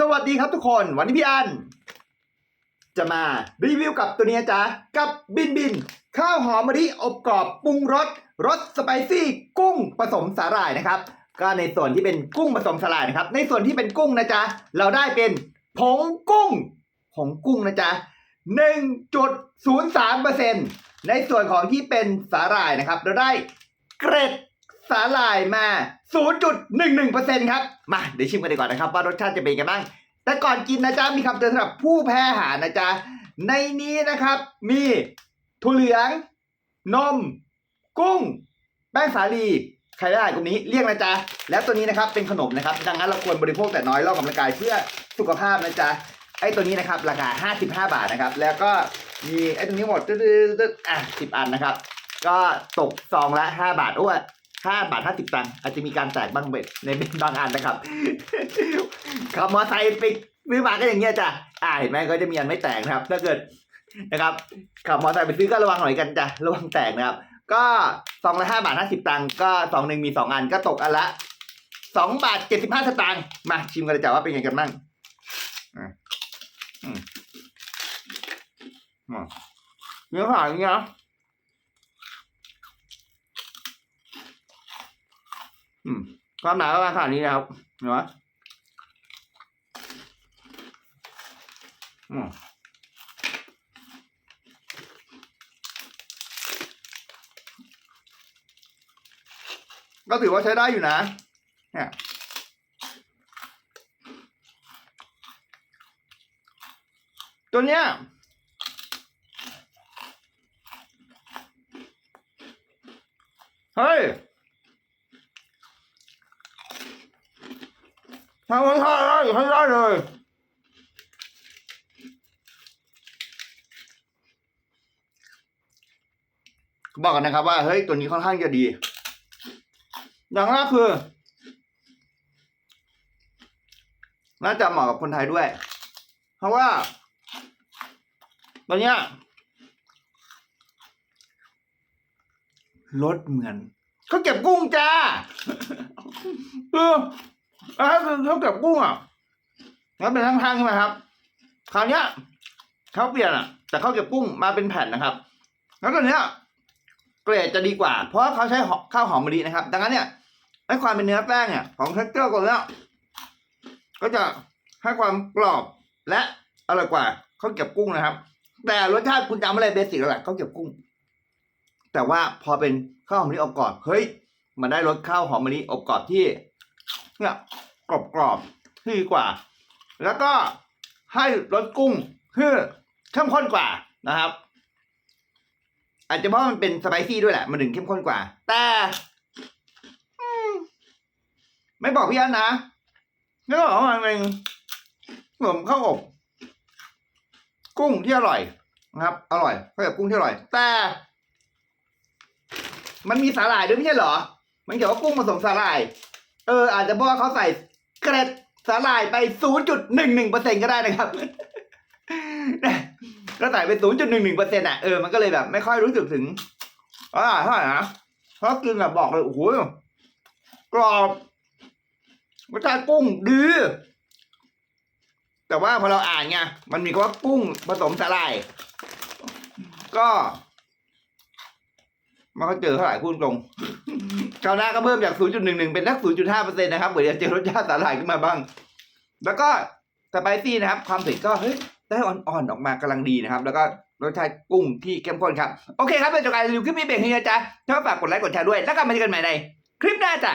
สวัสดีครับทุกคน วันนี้พี่อัน จะมารีวิวกับตัวนี้จ๊ะกับบินบิน ข้าวหอมมะลิอบกรอบปรุงรสรสสไปซี่ กุ้งผสมสาหร่ายนะครับ ก็ในส่วนที่เป็นกุ้งผสมสาหร่ายนะครับ ในส่วนที่เป็นกุ้งนะจ๊ะเราได้เป็นผงกุ้งผงกุ้งนะจ๊ะ1.03%ในส่วนของที่เป็นสาหร่ายนะครับ เราได้เกร็ด สาหร่ายมา 0.11%ครับ มาเดี๋ยวชิมกันดีกว่านะครับ ว่ารสชาติจะเป็นยังไงบ้าง แต่ก่อนกินนะจ๊ะ มีคำเตือนสำหรับผู้แพ้อาหารนะจ๊ะ ในนี้นะครับ มีถั่วเหลือง นม กุ้ง แป้งสาลีใครได้กลุ่มนี้เรียกนะจ๊ะ แล้วตัวนี้นะครับเป็นขนมนะครับ ดังนั้นเราควรบริโภคแต่น้อยเล่ากำลังกายเพื่อสุขภาพนะจ๊ะ ไอ้ตัวนี้นะครับราคา 55 บาทนะครับ แล้วก็มีไอ้ตรงนี้หมดตึ๊ดๆๆอะ10 อันนะครับ ก็ตกซองละ 5 บาทอ้วน 5บาท50ตังค์อาจจะมีการแตกบ้างเบ็ดในเป็นบางอันนะครับขับมอไซค์ไปซื้อมาก็อย่างเงี้ยจ้ะอ่าเห็นไหมก็จะมีอันไม่แตกนะครับ ถ้าเกิดนะครับขับมอไซค์ไปซื้อก็ระวังหน่อยกันจ้ะระวังแตกนะครับ ก็ซองละห้าบาทห้าสิบตังค์ก็ซองหนึ่งมีสองอันก็ตกอันละสองบาทเจ็ดสิบห้าสตางค์มาชิมกันเลยจ้ะว่าเป็นไงกันบ้างอืมอืมเนื้อหอยเงี้ยนะ อืมความหนาประมาณขนาดนี้นะครับเห็นไหมอืมก็ถือว่าใช้ได้อยู่นะ เนี่ย ตัวเนี้ย เฮ้ย ทำรสชาติได้ใช้ได้เลยบอกกันนะครับว่าเฮ้ยตัวนี้ค่อนข้างจะดี อย่างแรกคือ น่าจะเหมาะกับคนไทยด้วย เพราะว่าตัวเนี้ยรสเหมือนเขาเก็บกุ้งจ้าเออ ถ้าเป็นเขาวเก็บกุ้งอะแล้วเป็นทั้งๆใช่ไหมครับ คราวเนี้ยเขาเปลี่ยนอะแต่เขาวเก็บกุ้งมาเป็นแผ่นนะครับ แล้วตัวเนี้ยเกรดจะดีกว่า เพราะเขาใช้ข้าวหอมมะลินะครับ ดังนั้นเนี่ยให้ความเป็นเนื้อแป้งเนี่ยของเท็กเจอร์ตัวเนี้ยก็จะให้ความกรอบและอร่อยกว่าข้าวเก็บกุ้งนะครับ แต่รสชาติคุณจำอะไรเบสิกแล้วแหละข้าวเก็บกุ้ง แต่ว่าพอเป็นข้าวหอมมะลิอบกรอบเฮ้ยมันได้รสข้าวหอมมะลิอบกรอบที่ เนี่ยกรอบกรอบที่ดีกว่า แล้วก็ให้รสกุ้งที่เข้มข้นกว่านะครับ อาจจะเพราะมันเป็นสไปซี่ด้วยแหละ มันถึงเข้มข้นกว่า แต่ไม่บอกพี่อันนะไม่บอกว่ามันเป็นขนมข้าวอบกุ้งที่อร่อยนะครับ อร่อยข้าวกับกุ้งที่อร่อย แต่ มันมีสาหร่ายด้วยไม่ใช่เหรอ มันเขียนว่ากุ้งผสมสาหร่าย เออ อาจจะเพราะว่าเขาใส่เกร็ดสาหร่ายไป 0.11%ก็ได้นะครับก็ใส่ไป 0.11%อะเออมันก็เลยแบบ ไม่ค่อยรู้สึกถึงอ่าเท่าไหร่นะเพราะกินแบบบอกเลยโอ้โหกรอบรสชาติกุ้งดีแต่ว่าพอเราอ่านไงมันมีคำว่ากุ้งผสมสาหร่าย ก็ มันก็เจอเท่าไหร่พูดตรงคราวหน้าก็เพิ่มจาก 0.11 เป็นสัก0.5%นะครับเผื่อจะเจอรสชาติสาหร่ายขึ้นมาบ้าง แล้วก็สไปซี่นะครับ ความเผ็ดก็เฮ้ยได้อ่อนๆออกมากำลังดีนะครับ แล้วก็รสชาติกุ้งที่เข้มข้นครับ โอเคครับเป็นจบการรีวิวคลิปนี้เบรกนี้นะจ๊ะถ้าฝากกดไลค์กดแชร์ด้วย แล้วกลับมาเจอกันใหม่ในคลิปหน้าจ้ะ